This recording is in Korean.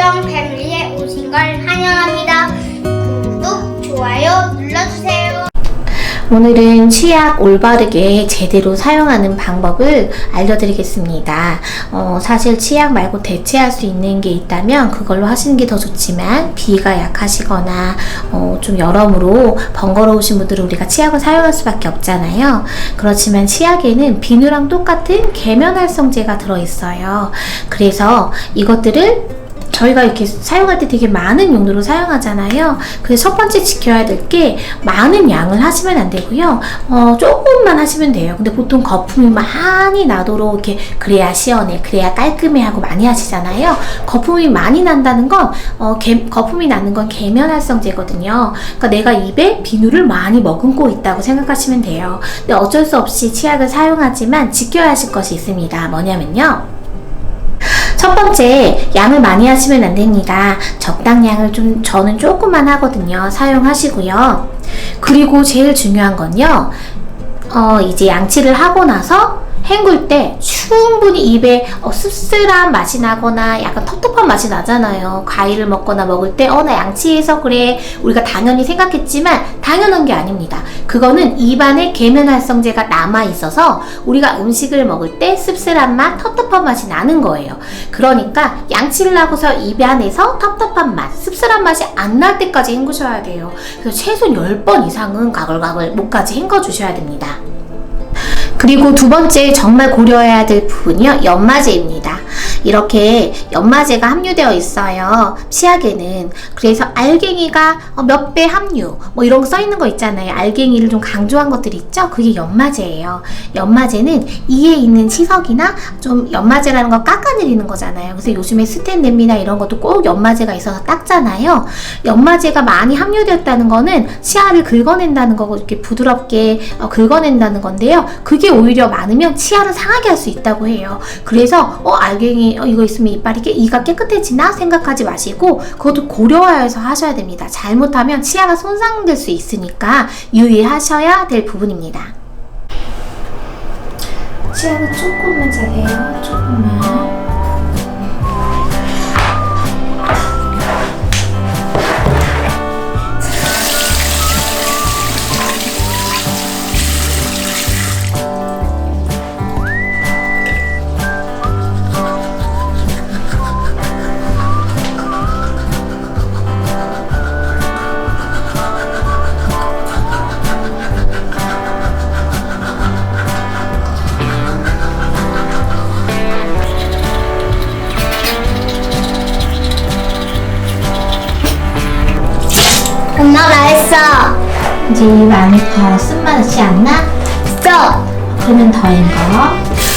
요정 패밀리에 오신 걸 환영합니다. 구독, 좋아요 눌러주세요. 오늘은 치약 올바르게 제대로 사용하는 방법을 알려드리겠습니다. 어, 사실 치약 말고 대체할 수 있는 게 있다면 그걸로 하시는 게 더 좋지만 비위가 약하시거나 어, 좀 여러모로 번거로우신 분들은 우리가 치약을 사용할 수밖에 없잖아요. 그렇지만 치약에는 비누랑 똑같은 계면활성제가 들어있어요. 그래서 이것들을 저희가 이렇게 사용할 때 되게 많은 용도로 사용하잖아요. 그래서 첫 번째 지켜야 될 게 많은 양을 하시면 안 되고요. 어, 조금만 하시면 돼요. 근데 보통 거품이 많이 나도록 이렇게 그래야 시원해, 그래야 깔끔해 하고 많이 하시잖아요. 거품이 많이 난다는 건 어, 개- 거품이 나는 건 계면활성제거든요. 그러니까 내가 입에 비누를 많이 머금고 있다고 생각하시면 돼요. 근데 어쩔 수 없이 치약을 사용하지만 지켜야 하실 것이 있습니다. 뭐냐면요. 첫 번째, 양을 많이 하시면 안 됩니다. 적당량을 좀, 저는 조금만 하거든요. 사용하시고요. 그리고 제일 중요한 건요, 어, 이제 양치를 하고 나서 헹굴 때 충분히 입에 어, 씁쓸한 맛이 나거나 약간 텁텁한 맛이 나잖아요. 과일을 먹거나 먹을 때, 어, 나 양치해서 그래. 우리가 당연히 생각했지만 당연한 게 아닙니다. 그거는 입안에 계면활성제가 남아 있어서 우리가 음식을 먹을 때 씁쓸한 맛, 텁텁한 맛이 나는 거예요. 그러니까 양치를 하고서 입 안에서 텁텁한 맛, 씁쓸한 맛이 안 날 때까지 헹구셔야 돼요. 그래서 최소 10번 이상은 가글가글 목까지 헹궈 주셔야 됩니다. 그리고 두 번째 정말 고려해야 될 부분이요. 연마제입니다. 이렇게 연마제가 함유되어 있어요. 치약에는. 그래서 알갱이가 어, 몇배 함유, 뭐 이런 거 써 있는 거 있잖아요. 알갱이를 좀 강조한 것들 있죠? 그게 연마제예요. 연마제는 이에 있는 치석이나 좀 연마제라는 거 깎아내리는 거잖아요. 그래서 요즘에 스텐랩이나 이런 것도 꼭 연마제가 있어서 닦잖아요. 연마제가 많이 함유되었다는 거는 치아를 긁어낸다는 거고 이렇게 부드럽게 어, 긁어낸다는 건데요. 그게 오히려 많으면 치아를 상하게 할 수 있다고 해요. 그래서 어 알갱이 어, 이거 있으면 이빨이 깨, 이가 깨끗해지나 생각하지 마시고 그것도 고려해서 하셔야 됩니다. 잘못하면 치아가 손상될 수 있으니까 유의하셔야 될 부분입니다. 치아는 조금만 잘해요. 조금만. 엄마 나 했어. 이제 입 안에 더 쓴맛이 안 나? 써. 그러면 더 헹궈.